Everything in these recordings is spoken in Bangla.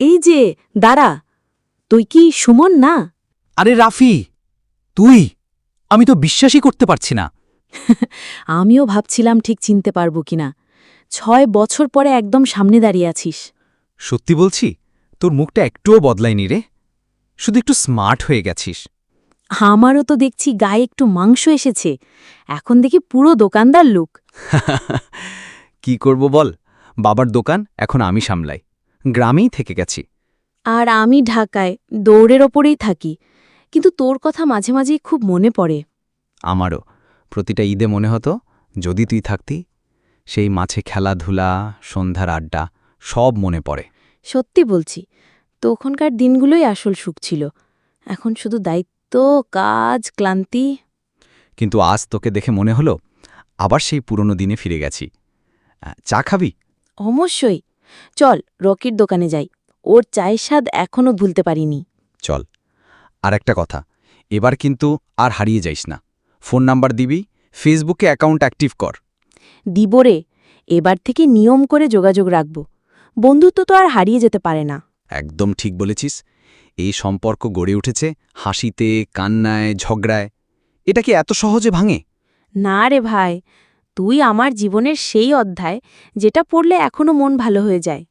এই যে দাঁড়া তুই কি সুমন না? আরে রাফি তুই? আমি তো বিশ্বাসই করতে পারছি না। আমিও ভাবছিলাম ঠিক চিনতে পারব কিনা ছয় বছর পরে একদম সামনে দাঁড়িয়ে আছিস। সত্যি বলছি তোর মুখটা একটুও বদলায়নি রে। শুধু একটু স্মার্ট হয়ে গেছিস। আমারও তো দেখছি গায়ে একটু মাংস এসেছে। এখন দেখি পুরো দোকানদার লুক। কি করব বল? বাবার দোকান এখন আমি সামলাই। গ্রামেই থেকে গেছি। আর আমি ঢাকায় দৌড়ের ওপরেই থাকি। কিন্তু তোর কথা মাঝে মাঝেই খুব মনে পড়ে। আমারও। প্রতিটা ঈদে মনে হতো যদি তুই থাকতি সেই মাছে খেলাধুলা সন্ধ্যার আড্ডা সব মনে পড়ে। সত্যি বলছি তখনকার দিনগুলোই আসল সুখ ছিল। এখন শুধু দায়িত্ব কাজ ক্লান্তি। কিন্তু আজ তোকে দেখে মনে হলো আবার সেই পুরনো দিনে ফিরে গেছি। চা খাবি? অবশ্যই। চল রকির দোকানে যাই। ওর চায়ের স্বাদ এখনও ভুলতে পারিনি। চল। আর একটা কথা এবার কিন্তু আর হারিয়ে যাইস না। ফোন নাম্বার দিবি ফেসবুকে অ্যাকাউন্ট অ্যাক্টিভ কর। দিবরে এবার থেকে নিয়ম করে যোগাযোগ রাখব। বন্ধুত্ব তো আর হারিয়ে যেতে পারে না। একদম ঠিক বলেছিস। এই সম্পর্ক গড়ে উঠেছে হাসিতে কান্নায় ঝগড়ায়। এটা কি এত সহজে ভাঙে? না রে ভাই তুই আমার জীবনের সেই অধ্যায় যেটা পড়লে এখনও মন ভালো হয়ে যায়।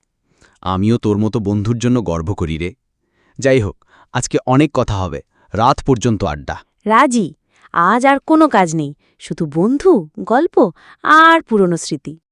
আমিও তোর মতো বন্ধুর জন্য গর্ব করি রে। যাই হোক আজকে অনেক কথা হবে। রাত পর্যন্ত আড্ডা। রাজি? আজ আর কোনো কাজ নেই। শুধু বন্ধু গল্প আর পুরনো স্মৃতি।